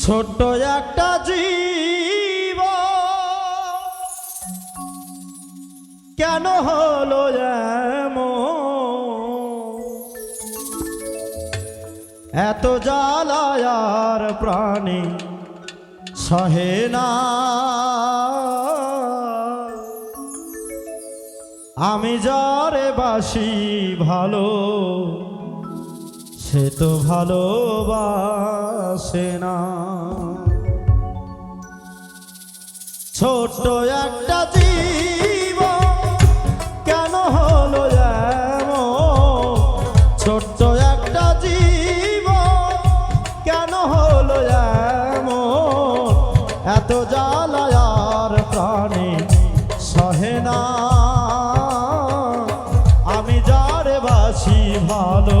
ছোট্ট একটা জীব কেন হলো? এত জ্বালায়ার প্রাণী সহে না আমি যারে বাসি ভালো সে তো ভালোবাসে না। ছোট্ট একটা জীব কেন হলো এমন? ছোট্ট একটা জীব কেন হলো এমন? এত জ্বালায়ার প্রাণী সহে না। আমি যার বাসি ভালো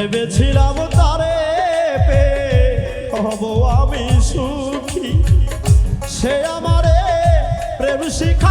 ভেবেছিলাম তারে পে হব আমি সুখী। সে আমারে প্রেম শিখায়া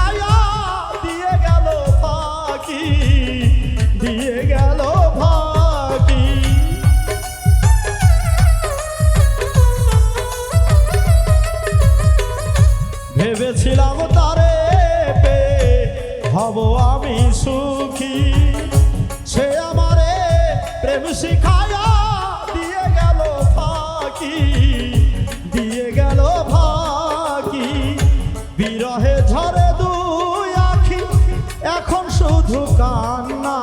কান্না।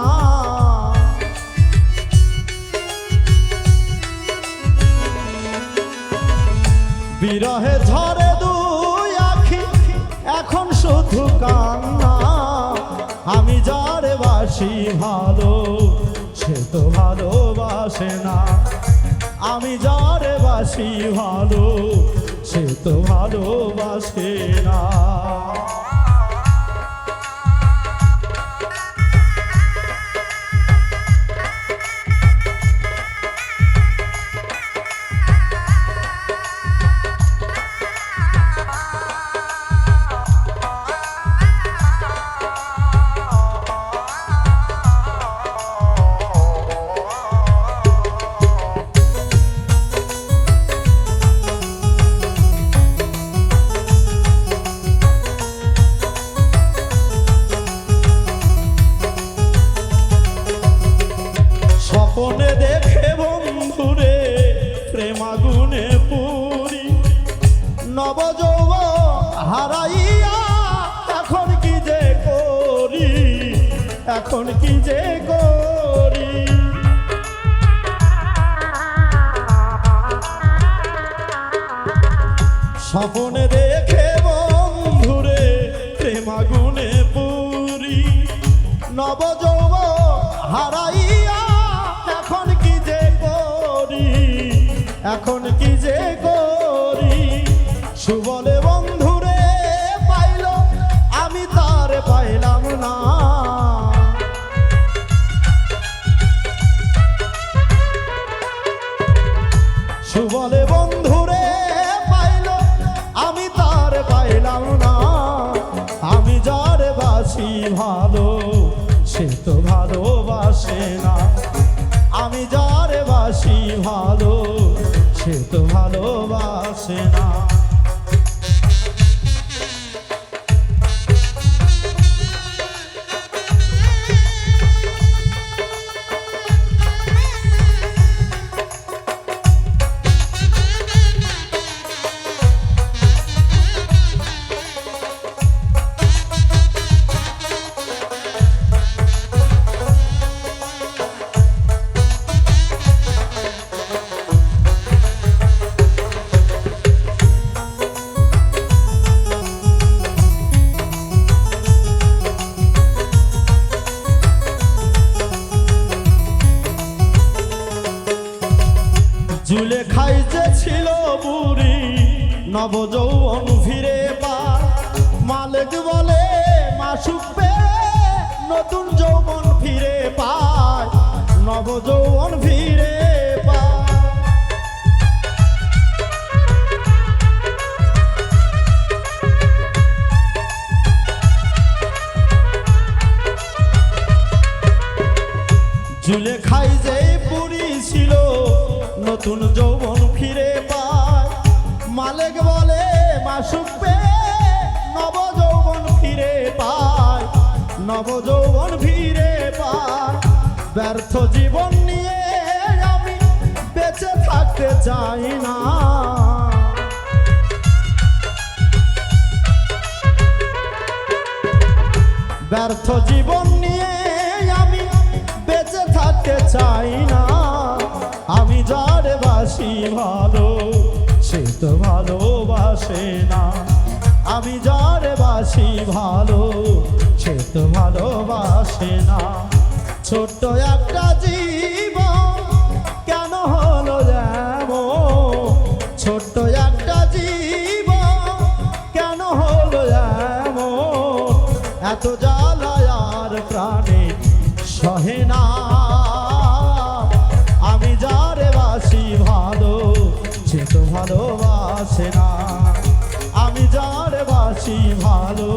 বিরহে ঝরে দুই আখি, এখন শুধু কান্না। আমি যারে বাসি ভালো, সে তো ভালোবাসে না। আমি যারে বাসি ভালো, সে তো ভালোবাসে না। প্রেমাগুনে পুরি। নবযৌব হারাইয়া এখন কি যে করি? এখন কি যে করি? স্বপনে দেখে যে করি? সুবলে বন্ধুরে পাইল, আমি তার পাইলাম না। সুবলে বন্ধুরে পাইল, আমি তার পাইলাম না। আমি যার বাসি ভালো, সে তো ভালোবাসে না। আমি যার বাসি ভালো সে তো ভালোবাসে না। জুলে খাই যে ছিল বুড়ি, নবযৌবন ফিরে পা। মালিক বলে, মাসুক পে, নতুন যৌবন ফিরে পায়, নবযৌবন ফিরে ঝুলে খাই নতুন যৌবন ফিরে পায়। মালিক বলে, মাসুক পেয়ে নব যৌবন ফিরে পায়। নব যৌবন ফিরে পায়। ব্যর্থ জীবন নিয়ে আমি বেঁচে থাকতে চাই না। ব্যর্থ জীবন নিয়ে আমি বেঁচে থাকতে চাই না। আমি যার বাসি ভালো, সে তো ভালোবাসে না। আমি যার বাসি ভালো, সে তো ভালোবাসে না। ছোট্ট একটা জীবন কেন হলো যেমন ছোট্ট একটা জীবন কেন হলো এমন এত জ্বালায়ার প্রাণে সহে না। ভালোবাসে না। আমি যার বাসি ভালো